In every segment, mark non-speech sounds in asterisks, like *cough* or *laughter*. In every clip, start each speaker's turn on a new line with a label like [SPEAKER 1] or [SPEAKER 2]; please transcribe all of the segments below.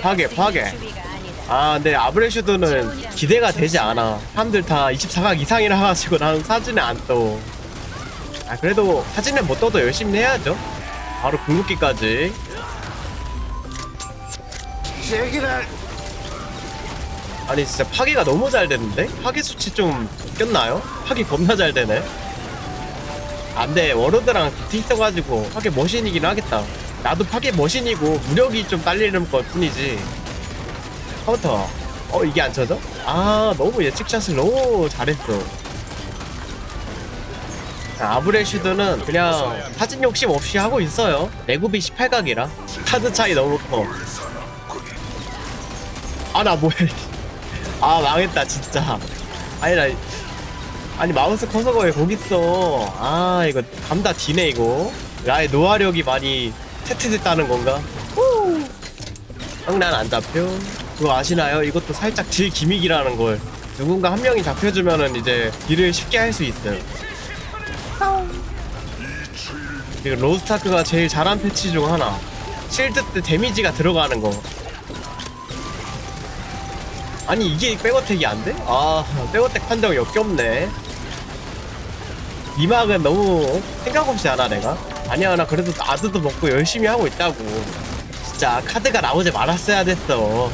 [SPEAKER 1] 파괴 파괴. 아 근데 아브레슈드는 기대가 되지 않아. 사람들 다 24각 이상이라 해가지고 나는 사진에 안떠. 아 그래도 사진에 못 떠도 열심히 해야죠. 바로 궁극기까지. 아니 진짜 파괴가 너무 잘 되는데? 파괴 수치 좀 꼈나요? 파괴 겁나 잘 되네. 안돼. 워로드랑 비트 있어가지고 파괴 머신이긴 하겠다 나도 파괴 머신이고 무력이 좀 딸리는 것 뿐이지. 카운터. 어 이게 안 쳐져? 아 너무 예측샷을 너무 잘했어. 자, 아브레슈드는 그냥 사진 욕심 없이 하고 있어요. 내구비 18각이라. 카드 차이 너무 커아 나 뭐해. *laughs* 아 망했다 진짜. 아니 나 아니 마우스 커서가 왜 거기 있어. 아 이거 감다 디네 이거. 나의 노화력이 많이 세트됐다는 건가? 형난 안 잡혀. 그거 아시나요? 이것도 살짝 딜 기믹이라는 걸. 누군가 한 명이 잡혀주면은 이제 딜을 쉽게 할 수 있어요 그리고 로스타크가 제일 잘한 패치 중 하나. 실드 때 데미지가 들어가는 거. 아니 이게 백어택이 안 돼? 아 백어택 판정 역겹네. 이 막은 너무 생각 없이 하나 내가? 아니야 나 그래도 아드도 먹고 열심히 하고 있다고. 진짜 카드가 나오지 말았어야 됐어.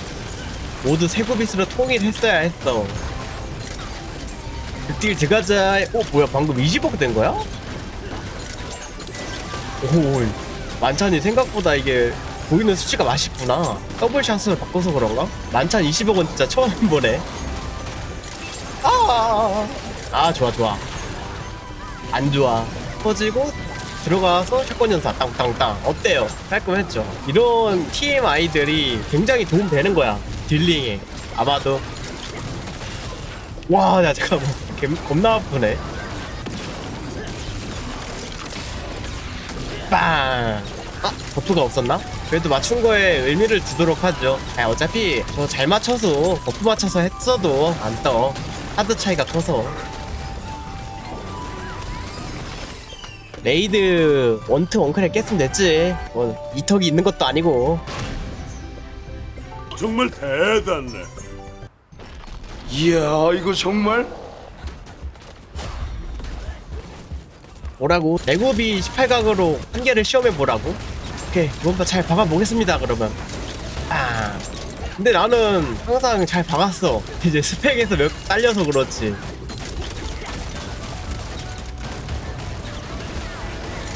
[SPEAKER 1] 모두 세구빗으로 통일했어야 했어. 딜 들어가자. 어 뭐야 방금 20억 된 거야? 오 만찬이 생각보다 이게 보이는 수치가 맛있구나. 더블샷으로 바꿔서 그런가? 만찬 20억은 진짜 처음 보네 아, 아 좋아 좋아. 안 좋아. 터지고 들어가서 샷건 연사 땅땅땅 어때요? 깔끔했죠 이런 TMI들이 굉장히 도움 되는 거야 딜링에 아마도 와 야 잠깐만 개, 겁나 아프네 빵! 아, 버프가 없었나? 그래도 맞춘 거에 의미를 두도록 하죠. 아, 어차피 저 잘 맞춰서 버프 맞춰서 했어도 안 떠. 하드 차이가 커서. 레이드 원트 원클에 깼으면 됐지. 뭐 이턱이 있는 것도 아니고.
[SPEAKER 2] 정말 대단해.
[SPEAKER 3] 이야 이거 정말
[SPEAKER 1] 뭐라고? 내구비 18각으로 한 개를 시험해 보라고? 오케이 이번 번잘 박아 보겠습니다 그러면 아 근데 나는 항상 잘 박았어 이제 스펙에서 몇 딸려서 그렇지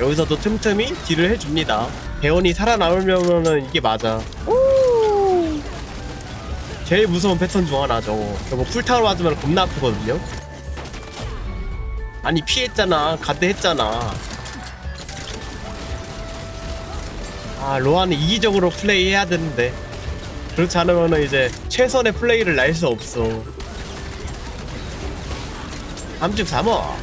[SPEAKER 1] 여기서도 틈틈이 딜을 해줍니다. 배원이 살아남으면은 이게 맞아. 오! 제일 무서운 패턴 중 하나 저거 저거 풀타로 맞으면 겁나 아프거든요. 아니 피했잖아. 가드 했잖아. 아 로아는 이기적으로 플레이해야 되는데. 그렇지 않으면 이제 최선의 플레이를 날 수 없어. 함축 삼어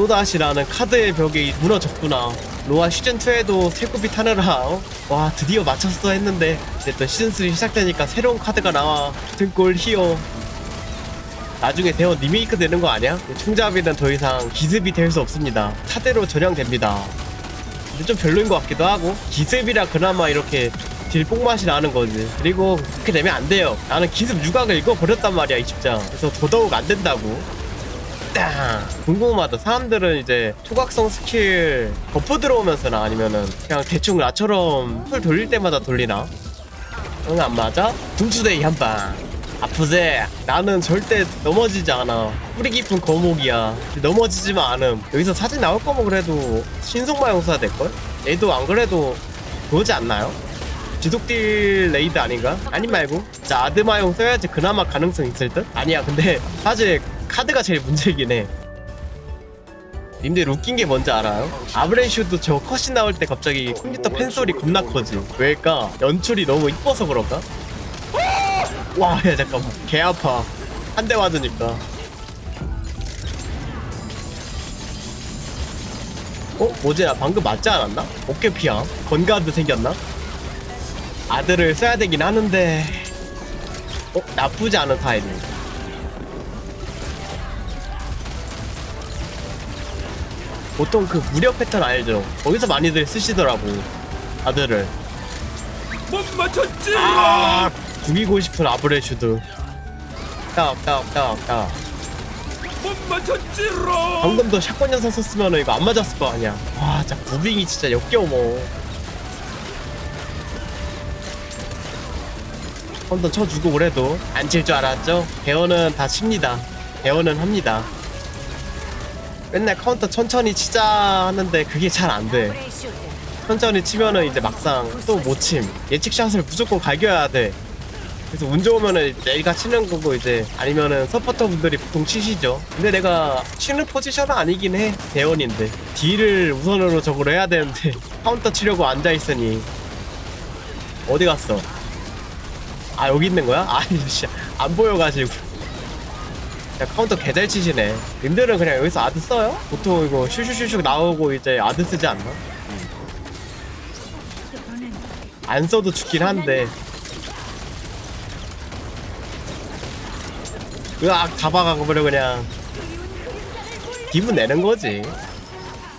[SPEAKER 1] 또다시 나는 카드의 벽이 무너졌구나 로아 시즌2에도 세구비 타느라 어? 와 드디어 맞췄어 했는데 이제 또 시즌3 시작되니까 새로운 카드가 나와 등골 히어 나중에 대원 리메이크 되는 거 아니야? 총잡이는 더 이상 기습이 될 수 없습니다. 타대로 전향됩니다. 근데 좀 별로인 것 같기도 하고 기습이라 그나마 이렇게 딜 뽕맛이 나는 거지. 그리고 그렇게 되면 안 돼요. 나는 기습 유각을 읽어버렸단 말이야 이 집장. 그래서 더더욱 안 된다고. 땅! 궁금하다. 사람들은 이제 초각성 스킬 버프 들어오면서나 아니면은 그냥 대충 나처럼 풀 돌릴 때마다 돌리나? 응 안 맞아? 둠투데이 한 방 아프지? 나는 절대 넘어지지 않아 뿌리 깊은 거목이야 넘어지지만 않음 여기서 사진 나올 거면 그래도 신속마 용사 될걸? 얘도 안 그래도 그러지 않나요? 지독딜 레이드 아닌가? 아니 말고 자 아드마용 써야지 그나마 가능성 있을 듯? 아니야 근데 사실 카드가 제일 문제긴 해 님들 웃긴 게 뭔지 알아요? 아브레슈도 저 컷이 나올 때 갑자기 컴퓨터 팬 소리 겁나 커지 왜일까? 연출이 너무 이뻐서 그런가? 와, 야, 잠깐만. 개 아파. 한 대 맞으니까. 어? 나 방금 맞지 않았나? 어깨 피함? 건가드 생겼나? 아들을 써야 되긴 하는데. 어? 나쁘지 않은 타이밍. 보통 그 무력 패턴 알죠? 거기서 많이들 쓰시더라고. 아들을.
[SPEAKER 2] 못 맞췄지.
[SPEAKER 1] 아 죽이고 싶은 아브레슈드 딱딱딱딱
[SPEAKER 2] 못 맞췄지롱.
[SPEAKER 1] 방금 더 샷건 연사 썼으면 이거 안 맞았을 거 아니야 와 진짜 무빙이 진짜 역겨워 한번 쳐주고 그래도 안 칠 줄 알았죠? 대원은 다 칩니다 대원은 합니다 맨날 카운터 천천히 치자 하는데 그게 잘 안 돼 천천히 치면은 이제 막상 또 못 침. 예측샷을 무조건 갈겨야 돼. 그래서 운 좋으면은 내가 치는 거고 이제 아니면은 서포터 분들이 보통 치시죠. 근데 내가 치는 포지션은 아니긴 해. 대원인데 딜을 우선으로 저걸 해야 되는데 *laughs* 카운터 치려고 앉아 있으니 어디 갔어? 아 여기 있는 거야? *laughs* 아니 씨안 보여가지고. 야 카운터 개잘 치시네. 님들은 그냥 여기서 아드 써요? 보통 이거 슈슈슈슉 나오고 이제 아드 쓰지 않나? 안 써도 죽긴 한데 으악 잡아가고 버려 그냥 기분 내는 거지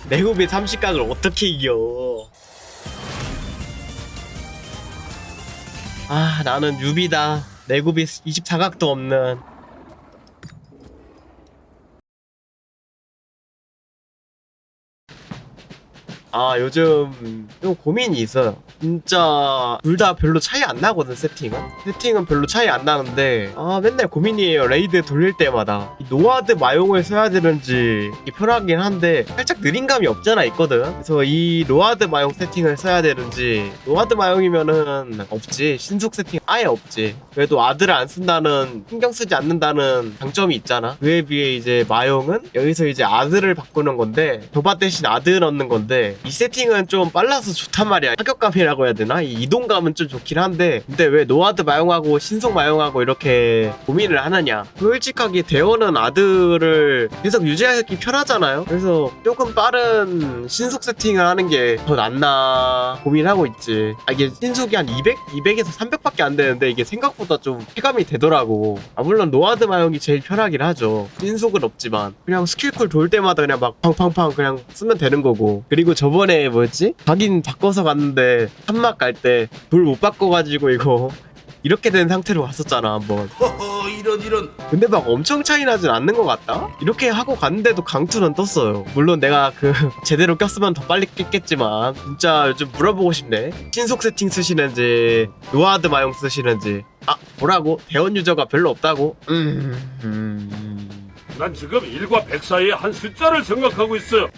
[SPEAKER 1] 내굽이 30각을 어떻게 이겨 아 나는 유비다 내굽이 24각도 없는 아 요즘 좀 고민이 있어요. 진짜 둘 다 별로 차이 안 나거든 세팅은. 세팅은 별로 차이 안 나는데 아 맨날 고민이에요 레이드 돌릴 때마다. 이 노아드 마용을 써야 되는지 이게 편하긴 한데 살짝 느린 감이 없잖아 있거든. 그래서 이 노아드 마용 세팅을 써야 되는지 노아드 마용이면은 없지. 신속 세팅 아예 없지. 그래도 아드를 안 쓴다는 신경 쓰지 않는다는 장점이 있잖아. 그에 비해 이제 마용은 여기서 이제 아드를 바꾸는 건데 도바 대신 아드 넣는 건데 이 세팅은 좀 빨라서 좋단 말이야. 타격감이라고 해야 되나? 이 이동감은 좀 좋긴 한데 근데 왜 노아드 마용하고 신속 마용하고 이렇게 고민을 하느냐? 솔직하게 대원은 아드를 계속 유지하기 편하잖아요. 그래서 조금 빠른 신속 세팅을 하는 게 더 낫나 고민하고 있지. 아 이게 신속이 한 200? 200에서 300밖에 안 되는데 이게 생각보다 좀 체감이 되더라고. 아 물론 노아드 마용이 제일 편하긴 하죠. 신속은 없지만 그냥 스킬쿨 돌 때마다 그냥 막 팡팡팡 그냥 쓰면 되는 거고. 그리고 저 번에 뭐였지? 각인 바꿔서 갔는데 한막 갈 때 돌 못 바꿔가지고 이거 *laughs* 이렇게 된 상태로 갔었잖아 한번
[SPEAKER 3] 허허 이런 이런
[SPEAKER 1] 근데 막 엄청 차이 나진 않는 것 같다? 이렇게 하고 갔는데도 강투는 떴어요. 물론 내가 그 *laughs* 제대로 꼈으면 더 빨리 깼겠지만 진짜 요즘 물어보고 싶네. 신속 세팅 쓰시는지 노아드 마용 쓰시는지 아 뭐라고? 대원 유저가 별로 없다고? 음... 음...
[SPEAKER 2] 난 지금 일과 백 사이의 한 숫자를 생각하고 있어요.